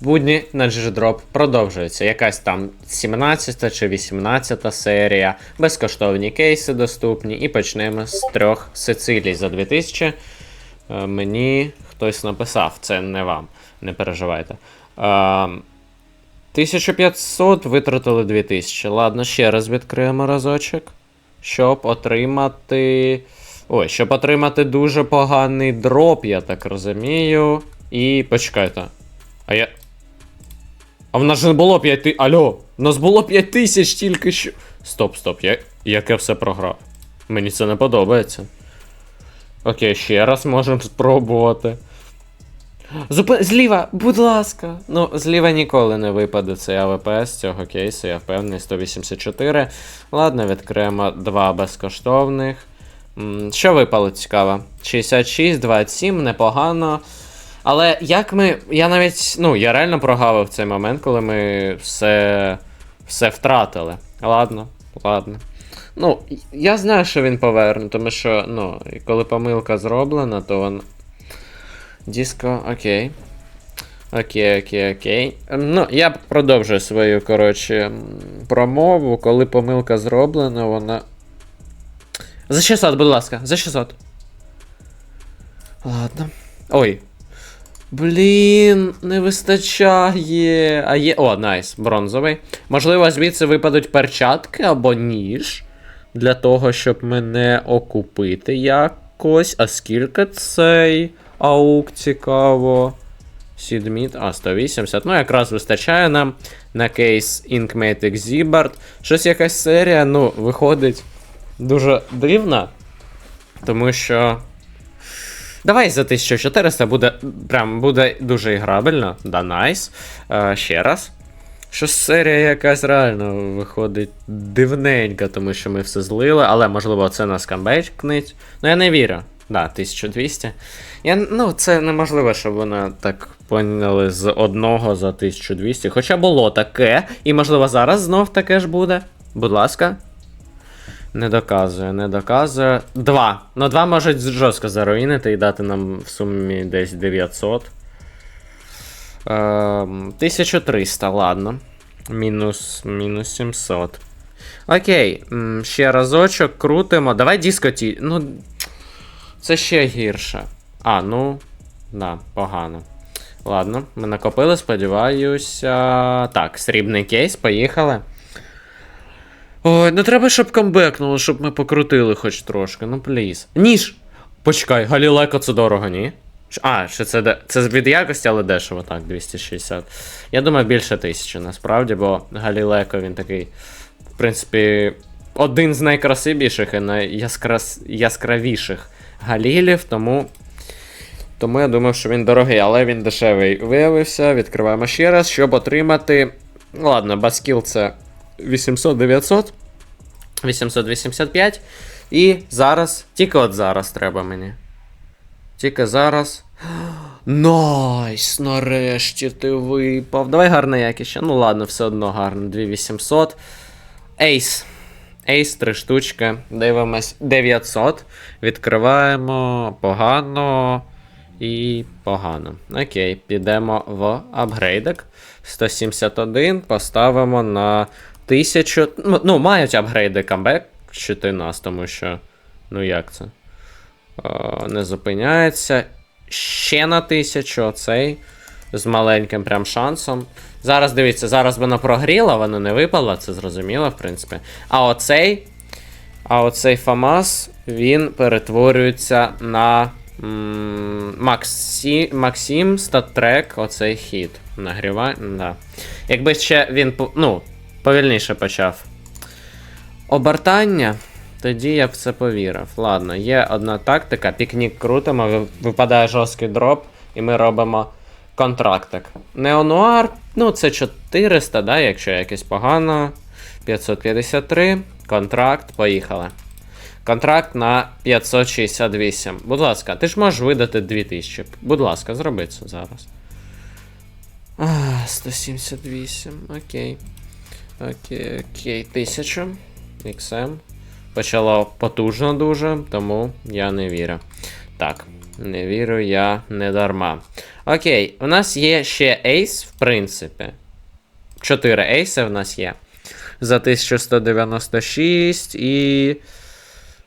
Будні на GGDrop продовжується. Якась там 17 чи 18 серія, безкоштовні кейси доступні, і почнемо з трьох Сицилій за 2000. Е, Мені хтось написав, це не вам, не переживайте. Е, 1500 витратили 2000. Ладно, ще раз відкриємо разочок. Щоб отримати. Ой, щоб отримати дуже поганий дроп, я так розумію. І почекайте. А я. А в нас же не було 5 тисяч. Алло, в нас було 5 тисяч тільки що. Стоп, стоп, я... як я все програв. Мені це не подобається. Окей, ще раз можемо спробувати. Зупи... Зліва, будь ласка. Ну, зліва ніколи не випаде цей АВП з цього кейсу, я впевнений, 184. Ладно, відкриємо два безкоштовних. Що випало цікаво? 66, 27, непогано. Але як ми. Я навіть. Ну, я реально прогавив цей момент, коли ми все. все втратили. Ладно, ладно. Ну, я знаю, що він поверне, тому що, ну, коли помилка зроблена, то він. Диско, окей. Окей, окей, окей. Ну, я продовжую свою, коротше, промову. Коли помилка зроблена, вона. За 600, будь ласка, за 600. Ладно. Ой. Блін, не вистачає. А є. О, найс, бронзовий. Можливо, звідси випадуть перчатки або ніж. Для того, щоб мене окупити якось. А скільки цей аук цікаво? Сідміт, а, 180. Ну, якраз вистачає нам на кейс Inkmatic Zibard. Щось якась серія, ну, виходить дуже дивна. Тому що. Давай за 1400 буде прям буде дуже іграбельно. Да, найс. Е, ще раз. Що серія якась реально виходить дивненька, тому що ми все злили, але можливо це нас камбечкнить. Ну я не вірю. Да, 1200. Я, ну, це неможливо, щоб вона так поняли з одного за 1200. Хоча було таке, і можливо зараз знов таке ж буде. Будь ласка. Не доказує, не доказує. Два. Ну, два можуть жорстко заруїнити і дати нам в сумі десь 900. Ем, 1300, ладно. Мінус, мінус 700. Окей, ще разочок крутимо. Давай дискоті. Ну. Це ще гірше. А, ну. Да, погано. Ладно, ми накопили, сподіваюся. Так, срібний кейс, поїхали. Ой, ну треба, щоб камбекнуло, щоб ми покрутили хоч трошки, ну пліз. Ніж! Почекай, Галілеко це дорого, ні? А, ще це де... це від якості, але дешево, так, 260. Я думаю, більше тисячі насправді, бо Галілеко він такий, в принципі, один з найкрасивіших і найяскрас... яскравіших галілів, тому. Тому я думав, що він дорогий, але він дешевий виявився. Відкриваємо ще раз, щоб отримати. Ну, Ладно, баскіл це 800-900. 885. І зараз. Тільки от зараз треба мені. Тільки зараз. Найс! Нарешті ти випав. Давай гарна якість. ще. Ну ладно, все одно гарно. 2800. Ейс. Ейс, три штучки. Дивимось 900. Відкриваємо погано. І погано. Окей, підемо в апгрейдик. 171 поставимо на 1000. Ну, Ну, мають апгрейди камбек чити нас, тому що. Ну як це? Не зупиняється. Ще на 1000 оцей. З маленьким прям шансом. Зараз дивіться, зараз вона прогріла, вона не випала, це зрозуміло, в принципі. А оцей. А оцей Фамас, він перетворюється на. Максі... Максим статтрек, оцей хід. Нагріває. Да. Якби ще він ну, повільніше почав. Обертання. Тоді я в це повірив. Ладно, є одна тактика, пікнік крутимо, випадає жорсткий дроп, і ми робимо контрактик. Неонуар, ну це 400, да, якщо якесь погано. 553. Контракт, поїхали. Контракт на 568. Будь ласка, ти ж можеш видати 2000. Будь ласка, зроби це зараз. А, 178, окей. Окей, окей, 1000. XM. Почало потужно дуже, тому я не вірю. Так, не вірю я не дарма. Окей, у нас є ще ейс, в принципі. 4 ейси в нас є. За 1196 і.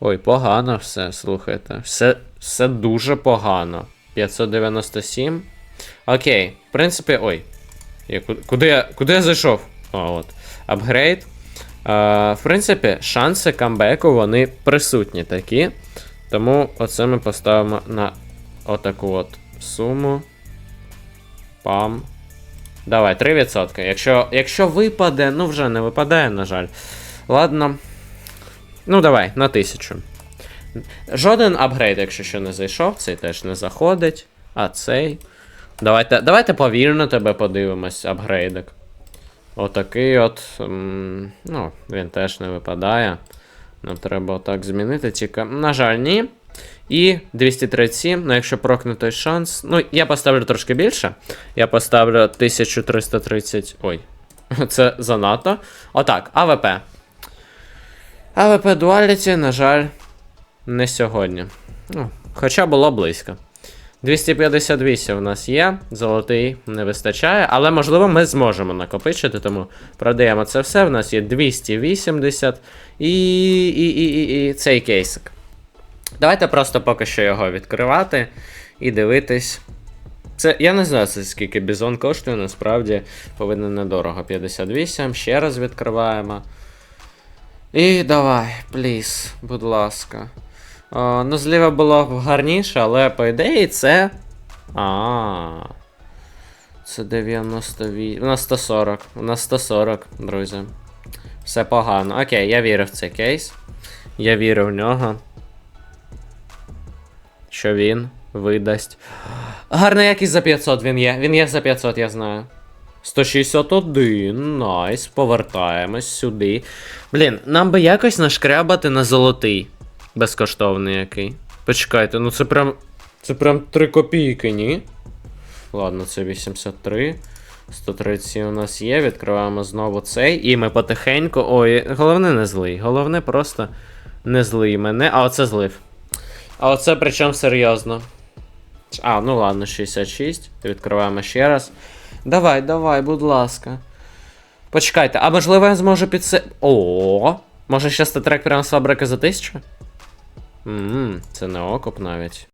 Ой, погано все, слухайте. Все, все дуже погано. 597. Окей, в принципі, ой. Я, ку- куди, я, куди я зайшов? О, от. Апгрейд. Е, в принципі, шанси камбеку вони присутні такі. Тому оце ми поставимо на отаку от суму. Пам. Давай, 3%. Якщо, якщо випаде, ну вже не випадає, на жаль. Ладно. Ну, давай, на 1000. Жоден апгрейд, якщо що не зайшов, цей теж не заходить. А цей. Давайте, давайте повільно тебе подивимось, апгрейдик. Отакий от. ну, він теж не випадає. Нам треба отак змінити, тільки. На жаль, ні. І 237, ну якщо прокне той шанс. Ну, я поставлю трошки більше. Я поставлю 1330. Ой. Це занадто. Отак, АВП. АВП Duality, на жаль, не сьогодні. Ну, хоча було близько. 258 у нас є, золотий не вистачає, але можливо ми зможемо накопичити, тому продаємо це все. У нас є 280 і, і, і, і, і цей кейсик. Давайте просто поки що його відкривати і дивитись. Це я не знаю, це скільки бізон коштує, насправді повинен недорого. 58. Ще раз відкриваємо. І давай, пліс, будь ласка. Ну, зліва було б гарніше, але по ідеї це. А. Це 98. У нас 140. У нас 140, друзі. Все погано. Окей, я вірю в цей кейс. Я вірю в нього. Що він видасть. Гарна якість за 500 він є. Він є за 500, я знаю. 161, найс, повертаємось сюди. Блін, нам би якось нашкрябати на золотий. Безкоштовний який. Почекайте, ну це прям. Це прям 3 копійки, ні? Ладно, це 83. 137 у нас є. Відкриваємо знову цей. І ми потихеньку. Ой, головне не злий. Головне просто не злий мене. А оце злив. А оце причому серйозно. А, ну ладно, 66. Відкриваємо ще раз. Давай, давай, будь ласка. Почекайте, а можливо я зможу під це. О, може ще статрек прямо з фабрики за 1000? Ммм, це не окоп навіть.